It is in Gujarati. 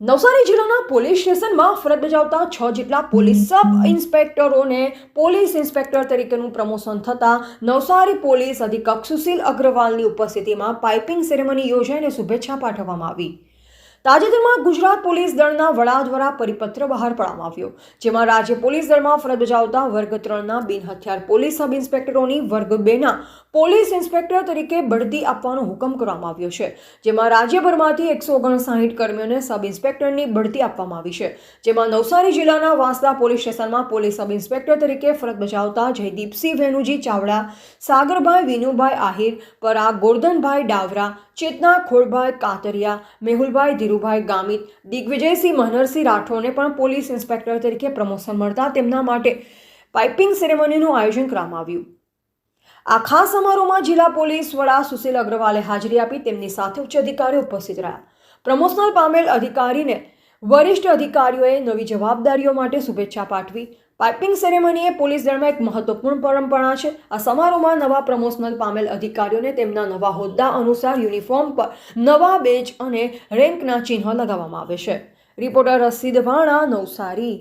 નવસારી જિલ્લાના પોલીસ સ્ટેશનમાં ફરજ બજાવતા છ જેટલા પોલીસ સબ ઇન્સ્પેક્ટરોને પોલીસ ઇન્સ્પેક્ટર તરીકેનું પ્રમોશન થતાં નવસારી પોલીસ અધિકક્ષ સુશીલ અગ્રવાલની ઉપસ્થિતિમાં પાઇપિંગ સેરેમની યોજાઈને શુભેચ્છા પાઠવવામાં આવી. તાજેતરમાં ગુજરાત પોલીસ દળના વડા દ્વારા પરિપત્ર બહાર પાડવામાં આવ્યો, જેમાં રાજ્ય પોલીસ દળમાં ફરજ બજાવતા વર્ગ ત્રણના બિન હથિયાર પોલીસ સબ ઇન્સ્પેક્ટરોની વર્ગ બેના પોલીસ ઇન્સ્પેક્ટર તરીકે બઢતી આપવાનો હુકમ કરવામાં આવ્યો છે, જેમાં રાજ્યભરમાંથી એકસો ઓગણસાઠ કર્મીઓને સબ ઇન્સ્પેક્ટરની બઢતી આપવામાં આવી છે, જેમાં નવસારી જિલ્લાના વાંસદા પોલીસ સ્ટેશનમાં પોલીસ સબ ઇન્સ્પેક્ટર તરીકે ફરજ બજાવતા જયદીપસિંહ વેનુજી ચાવડા, સાગરભાઈ વિનુભાઈ આહિર પરા ગોરધનભાઈ ડાવરા, ચેતના ખોડભાઈ કાતરિયા, મેહુલભાઈ ધીરુભાઈ ગામિત, દિગ્વિજયસિંહ મનહરસિંહ રાઠોડને પણ પોલીસ ઇન્સ્પેક્ટર તરીકે પ્રમોશન મળતા તેમના માટે પાઇપિંગ સેરેમનીનું આયોજન કરવામાં આવ્યું. આ ખાસ સમારોહમાં જિલ્લા પોલીસ વડા સુશીલ અગ્રવાલે હાજરી આપી તેમની સાથે ઉચ્ચ અધિકારીઓ ઉપસ્થિત રહ્યા. પ્રમોશનલ પામેલ અધિકારીને વરિષ્ઠ અધિકારીઓએ નવી જવાબદારીઓ માટે શુભેચ્છા પાઠવી. પાઇપિંગ સેરેમની એ પોલીસ દળમાં એક મહત્વપૂર્ણ પરંપરા છે. આ સમારોહમાં નવા પ્રમોશનલ પામેલ અધિકારીઓને તેમના નવા હોદ્દા અનુસાર યુનિફોર્મ પર નવા બેજ અને રેન્કના ચિહ્ન લગાવવામાં આવે છે. રિપોર્ટર રસીદ વાણા, નવસારી.